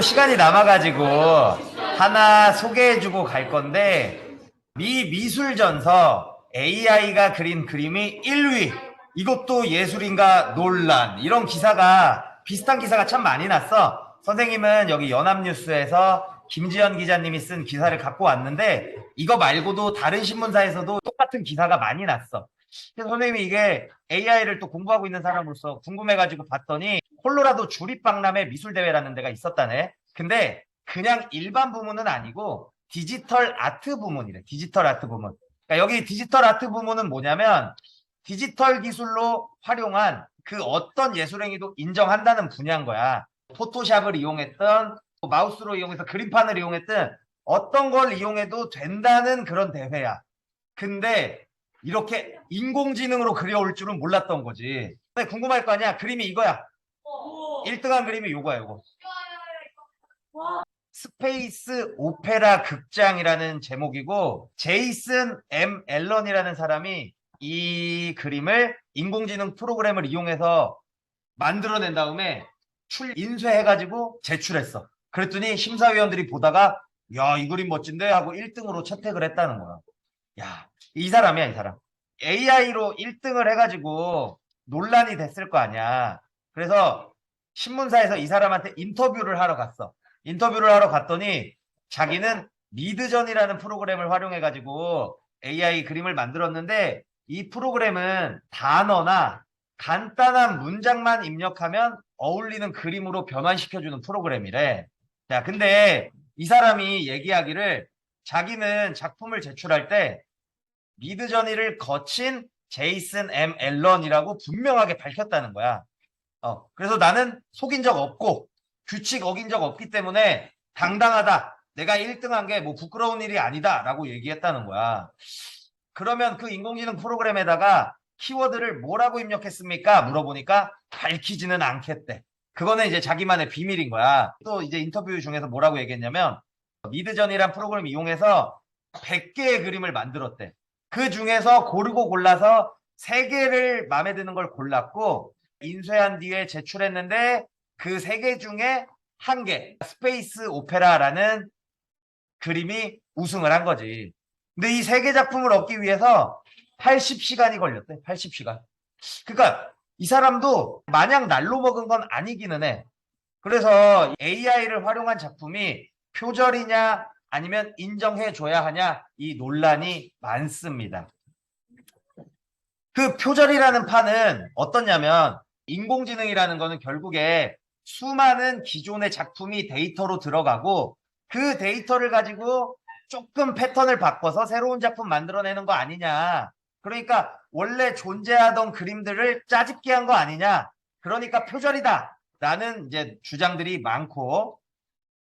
시간이 남아가지고 하나 소개해주고 갈 건데 미 미술전서 AI가 그린 그림이 1위. 이것도 예술인가 논란. 이런 기사가 비슷한 기사가 참 많이 났어. 선생님은 여기 연합뉴스에서 김지연 기자님이 쓴 기사를 갖고 왔는데 이거 말고도 다른 신문사에서도 똑같은 기사가 많이 났어 선생님이 이게 AI를 또 공부하고 있는 사람으로서 궁금해가지고 봤더니 콜로라도 주립박람회 미술대회라는 데가 있었다네. 근데 그냥 일반 부문은 아니고 디지털 아트 부문이래. 디지털 아트 부문. 그러니까 여기 디지털 아트 부문은 뭐냐면 디지털 기술로 활용한 그 어떤 예술행위도 인정한다는 분야인 거야. 포토샵을 이용했던 마우스로 이용해서 그림판을 이용했든 어떤 걸 이용해도 된다는 그런 대회야. 근데 이렇게 인공지능으로 그려올 줄은 몰랐던 거지. 근데 궁금할 거 아니야. 그림이 이거야. 1등한 그림이 요거야, 요거. 스페이스 오페라 극장이라는 제목이고 제이슨 M 앨런이라는 사람이 이 그림을 인공지능 프로그램을 이용해서 만들어낸 다음에 출 인쇄해가지고 제출했어. 그랬더니 심사위원들이 보다가 야, 이 그림 멋진데 하고 1등으로 채택을 했다는 거야. 야, 이 사람이야, 이 사람. AI로 1등을 해가지고 논란이 됐을 거 아니야. 그래서 신문사에서 이 사람한테 인터뷰를 하러 갔어. 인터뷰를 하러 갔더니 자기는 미드전이라는 프로그램을 활용해가지고 AI 그림을 만들었는데 이 프로그램은 단어나 간단한 문장만 입력하면 어울리는 그림으로 변환시켜주는 프로그램이래. 자, 근데 이 사람이 얘기하기를 자기는 작품을 제출할 때 미드저니를 거친 제이슨 M 앨런이라고 분명하게 밝혔다는 거야. 어, 그래서 나는 속인 적 없고 규칙 어긴 적 없기 때문에 당당하다. 내가 1등한 게 뭐 부끄러운 일이 아니다라고 얘기했다는 거야. 그러면 그 인공지능 프로그램에다가 키워드를 뭐라고 입력했습니까? 물어보니까 밝히지는 않겠대. 그거는 이제 자기만의 비밀인 거야. 또 이제 인터뷰 중에서 뭐라고 얘기했냐면 미드전이란 프로그램 이용해서 100개의 그림을 만들었대. 그 중에서 고르고 골라서 3개를 마음에 드는 걸 골랐고 인쇄한 뒤에 제출했는데 그 3개 중에 한 개, 스페이스 오페라라는 그림이 우승을 한 거지. 근데 이 세 개 작품을 얻기 위해서 80시간이 걸렸대. 80시간. 그러니까 이 사람도 마냥 날로 먹은 건 아니기는 해. 그래서 AI를 활용한 작품이 표절이냐 아니면 인정해 줘야 하냐 이 논란이 많습니다. 그 표절이라는 판은 어떠냐면 인공지능이라는 거는 결국에 수많은 기존의 작품이 데이터로 들어가고 그 데이터를 가지고 조금 패턴을 바꿔서 새로운 작품 만들어내는 거 아니냐. 그러니까 원래 존재하던 그림들을 짜집기 한 거 아니냐. 그러니까 표절이다. 라는 이제 주장들이 많고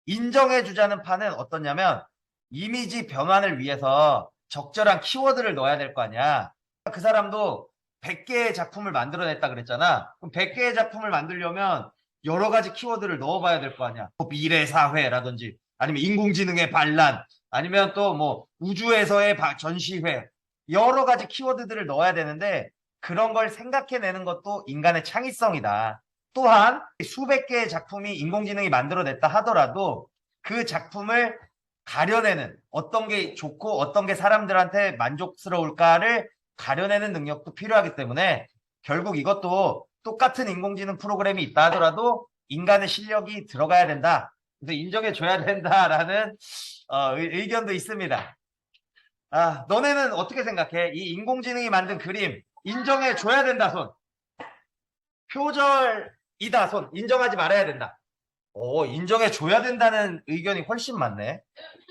인정해 주자는 판은 어떠냐면 이미지 변환을 위해서 적절한 키워드를 넣어야 될 거 아니야. 그 사람도 100개의 작품을 만들어냈다 그랬잖아. 그럼 100개의 작품을 만들려면 여러 가지 키워드를 넣어봐야 될 거 아니야. 뭐 미래 사회라든지 아니면 인공지능의 반란 아니면 또 뭐 우주에서의 바- 전시회 여러 가지 키워드들을 넣어야 되는데 그런 걸 생각해내는 것도 인간의 창의성이다. 또한 수백 개의 작품이 인공지능이 만들어냈다 하더라도 그 작품을 가려내는 어떤 게 좋고 어떤 게 사람들한테 만족스러울까를 가려내는 능력도 필요하기 때문에 결국 이것도 똑같은 인공지능 프로그램이 있다 하더라도 인간의 실력이 들어가야 된다. 그래서 인정해 줘야 된다라는 어, 의- 의견도 있습니다. 아, 너네는 어떻게 생각해? 이 인공지능이 만든 그림 인정해 줘야 된다 손. 표절 이다 손. 인정하지 말아야 된다. 오, 인정해 줘야 된다는 의견이 훨씬 많네.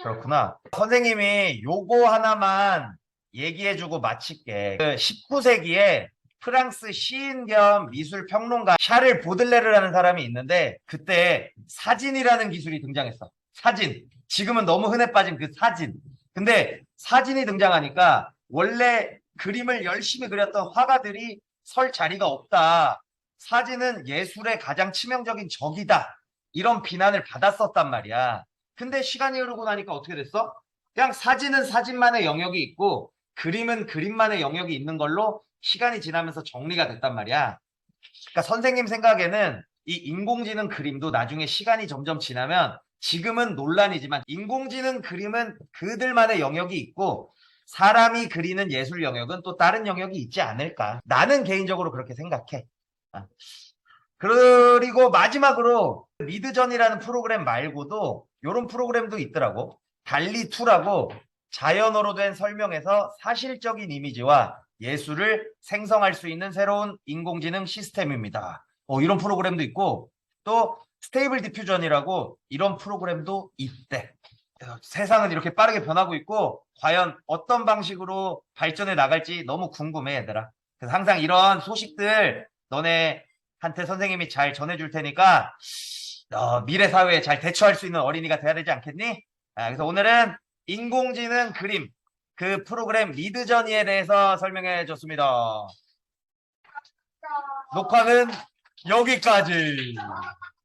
그렇구나. 선생님이 요거 하나만 얘기해주고 마칠게. 그 19세기에 프랑스 시인 겸 미술 평론가 샤를 보들레르라는 사람이 있는데 그때 사진이라는 기술이 등장했어. 사진. 지금은 너무 흔해 빠진 그 사진. 근데 사진이 등장하니까 원래 그림을 열심히 그렸던 화가들이 설 자리가 없다. 사진은 예술의 가장 치명적인 적이다. 이런 비난을 받았었단 말이야. 근데 시간이 흐르고 나니까 어떻게 됐어? 그냥 사진은 사진만의 영역이 있고 그림은 그림만의 영역이 있는 걸로 시간이 지나면서 정리가 됐단 말이야. 그러니까 선생님 생각에는 이 인공지능 그림도 나중에 시간이 점점 지나면 지금은 논란이지만 인공지능 그림은 그들만의 영역이 있고 사람이 그리는 예술 영역은 또 다른 영역이 있지 않을까. 나는 개인적으로 그렇게 생각해. 아. 그리고 마지막으로 미드전이라는 프로그램 말고도 이런 프로그램도 있더라고. 달리2라고 자연어로 된 설명에서 사실적인 이미지와 예술을 생성할 수 있는 새로운 인공지능 시스템입니다. 어, 이런 프로그램도 있고 또 스테이블 디퓨전이라고 이런 프로그램도 있대. 그래서 세상은 이렇게 빠르게 변하고 있고 과연 어떤 방식으로 발전해 나갈지 너무 궁금해 얘들아. 그래서 항상 이런 소식들 너네한테 선생님이 잘 전해줄 테니까 어, 미래 사회에 잘 대처할 수 있는 어린이가 돼야 되지 않겠니? 아, 그래서 오늘은 인공지능 그림 그 프로그램 리드저니에 대해서 설명해 줬습니다. 녹화는 여기까지.